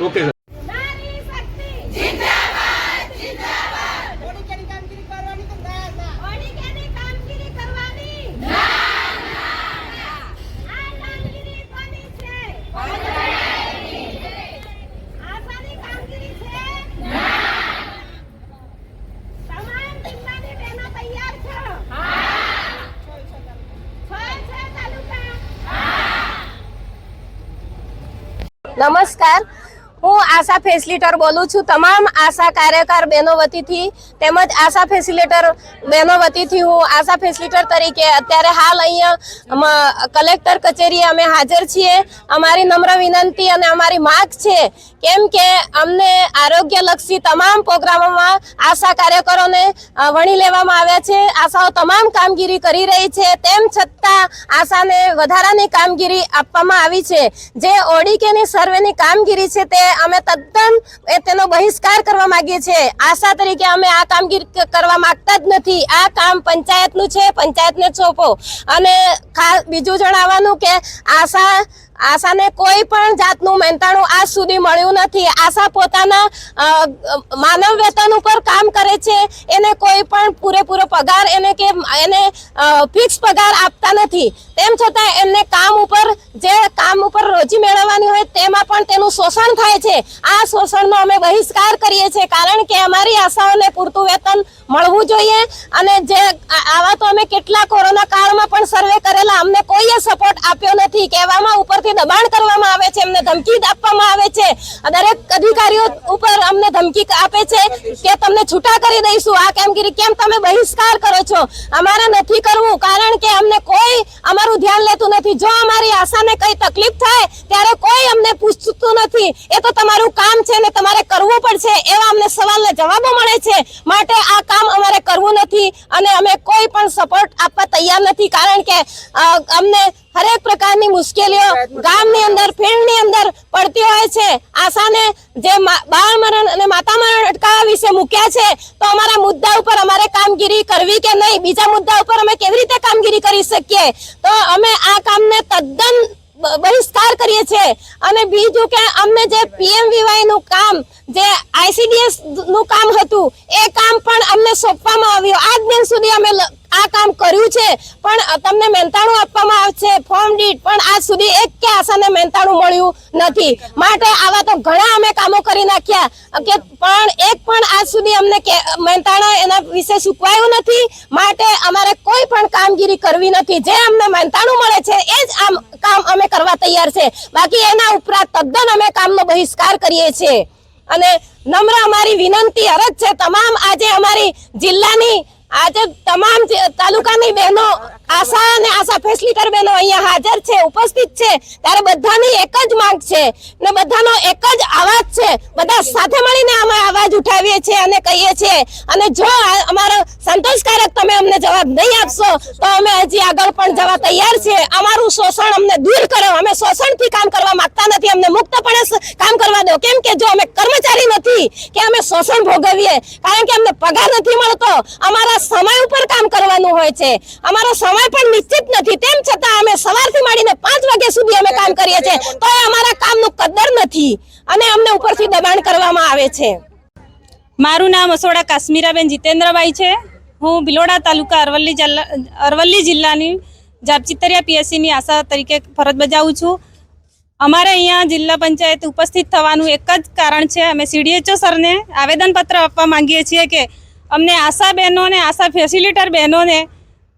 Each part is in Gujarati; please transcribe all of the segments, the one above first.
ઓકે સર નારી શક્તિ. ઓડિકેની કામગીરી કરવાની તો ના. ના ઓડિકેની કામગીરી કરવાની. આ કામગીરી કોની છે? આશાની કામગીરી છે? તમામ જિલ્લાની બહેનો તૈયાર છો? છો છે તાલુકા? નમસ્કાર. હું આશા ફેસિલિટર બોલું છું. તમામ આશા કાર્યકર બહેનો વતીથી તેમજ આશા ફેસિલિટર બહેનો વતીથી હું આશા ફેસિલિટર તરીકે અત્યારે હાલ અહીંયા કલેક્ટર કચેરીએ અમે હાજર છીએ. અમારી નમ્ર વિનંતી અને અમારી માગ છે કેમ કે અમને આરોગ્યલક્ષી તમામ પ્રોગ્રામોમાં આશા કાર્યકરોને વણી લેવામાં આવ્યા છે. આશાઓ તમામ કામગીરી કરી રહી છે. તેમ છતાં આશાને વધારાની કામગીરી આપવામાં આવી છે. જે ઓડીકેની સર્વેની કામગીરી છે તે અમે તદ્દન તેનો બહિષ્કાર કરવા માંગીએ છીએ. આશા તરીકે અમે આ કામગીરી કરવા માંગતા જ નથી. આ કામ પંચાયતનું છે, પંચાયતને સોંપો. અને ખાસ બીજું જણાવવાનું કે આશા, આશાને કોઈ પણ જાતનું મહેનતાણું આજ સુધી મળ્યું નથી. આશા પોતાના માનવ વેતન ઉપર કામ કરે છે. એને કોઈ પણ પૂરેપૂરો પગાર એને કે, એને ફિક્સ પગાર આપતા નથી. તેમ છતાં એમને કામ ઉપર, જે કામ ઉપર રોજી મેળવવાની હોય તેમાં પણ તેનું શોષણ થાય છે. આ શોષણનો અમે બહિષ્કાર કરીએ છીએ કારણ કે અમારી આશાઓને પૂરતું વેતન મળવું જોઈએ અને જે આવા તો અમે કેટલા કોરોના કાળમાં પણ સર્વે કરેલા, અમને કોઈએ સપોર્ટ આપ્યો નથી. કહેવામાં ઉપરથી દબાણ કરવામાં આવે છે એમને ધમકી આપવામાં આવે છે. દરેક અધિકારીઓ ઉપર અમને ધમકી આપે છે કે તમને છૂટા કરી દઈશું. આ કામગીરી કેમ તમે બહિષ્કાર કરો છો? અમારે નથી કરવું, કારણ કે અમને કોઈ અમારું ધ્યાન લેતું નથી. જો અમારી આશાને કઈ તકલીફ થાય, ત્યારે કોઈ અમને પૂછતું નથી. એ તો તમારું કામ છે ને તમારે કરવું પડશે એવા અમને સવાલના જવાબો મળે છે. માટે આ કામ અમારે કરવું નથી અને અમે કોઈ પણ સપોર્ટ આપવા તૈયાર નથી, કારણ કે અમને હરેક પ્રકારની મુશ્કેલીઓ ગામની અંદર, ફિલ્ડની છે. આશાને જે બાળ મરણ અને માતા મરણ અટકાવવા વિશે મૂક્યા છે, તો અમારા મુદ્દા ઉપર અમારે કામગીરી કરવી કે નહીં? બીજા મુદ્દા ઉપર અમે કેવી રીતે કામગીરી કરી શકીએ? તો અમે આ કામને તદ્દન બહિષ્કાર કરીએ છીએ. અને બીજું કે અમને જે પીએમવીવાયનું કામ, જે આઈસીડીએસનું કામ હતું, એ કામ પણ અમને સોંપવામાં આવ્યું. આજ દિન સુધી અમે આ કામ કર્યું છે, પણ તમને મહેનતાણું આપવામાં આવશે ફોર્મ દીઠ પણ આજ સુધી એક કે આશાને મહેનતાણું મળ્યું નથી. માટે આવા તો ઘણા અમે કામો કરી નાખ્યા, કે પણ એક પણ આજ સુધી અમને કે, મહેનતાણા એના વિશે ચૂકવાયું નથી. માટે અમારે કોઈ પણ કામગીરી કરવી નથી. જે અમને મહેનતાણું મળે છે, એ જ આમ કામ અમે કરવા તૈયાર છે. બાકી એના ઉપરાંત તદ્દન અમે કામનો બહિષ્કાર કરીએ છીએ. અને નમ્ર અમારી વિનંતી અરજ છે, તમામ આજે અમારી જિલ્લાની આજે તમામ તાલુકાની બહેનો આશા અને આશા ફેસિલિટર બહેનો અહીંયા હાજર છે, ઉપસ્થિત છે. ત્યારે બધાની એક જ માંગ છે ને બધાનો એક જ અવાજ છે. બધા સાથે મળીને અમે અવાજ ઉઠાવીએ છીએ અને કહીએ છીએ. અને જો અમારો સંતોષકારક તમે અમને જવાબ નહીં આપશો, તો અમે હજી આગળ પણ જવા તૈયાર છીએ. અમારું શોષણ અમને દૂર કરો. અમે શોષણથી કામ કરવા માંગતા નથી. અમને મુક્તપણે કામ કરવા દો. કેમ કે જો અમે કર્મચારી નથી કે અમે શોષણ ભોગવીએ, કારણ કે અમને પગાર નથી મળતો. અમારા સમય ઉપર કામ કરવાનું હોય છે. અમારો સમય પણ નિશ્ચિત નથી. તેમ છતાં અમે સવારથી માંડીને પાંચ વાગ્યા સુધી અમે કામ કરીએ છીએ. તો અમારા કામનું કદર નથી અને અમને ઉપરથી દબાણ કરવામાં આવે છે. મારું નામ અસોડા કાશ્મીરાબેન જીતેન્દ્રભાઈ છે. હું ભિલોડા તાલુકા અરવલ્લી જિલ્લા અરવલ્લી જિલ્લાની જાપચિતરિયા પીએસસીની આશા તરીકે ફરજ બજાવું છું. અમારે અહીંયા જિલ્લા પંચાયત ઉપસ્થિત થવાનું એક જ કારણ છે. અમે સીડીએચઓ સરને આવેદનપત્ર આપવા માંગીએ છીએ કે અમને આશા બહેનોને, આશા ફેસિલિટર બહેનોને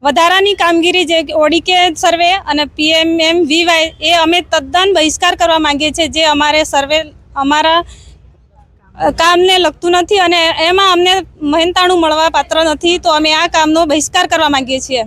વધારાની કામગીરી જે ઓડીકે સર્વે અને પીએમએમ વીવાય એ અમે તદ્દન બહિષ્કાર કરવા માંગીએ છીએ. જે અમારે સર્વે, અમારા કામને લગતું નથી અને એમાં અમને મહેનતાણું મળવા પાત્ર નથી, તો અમે આ કામનો બહિષ્કાર કરવા માંગીએ છીએ.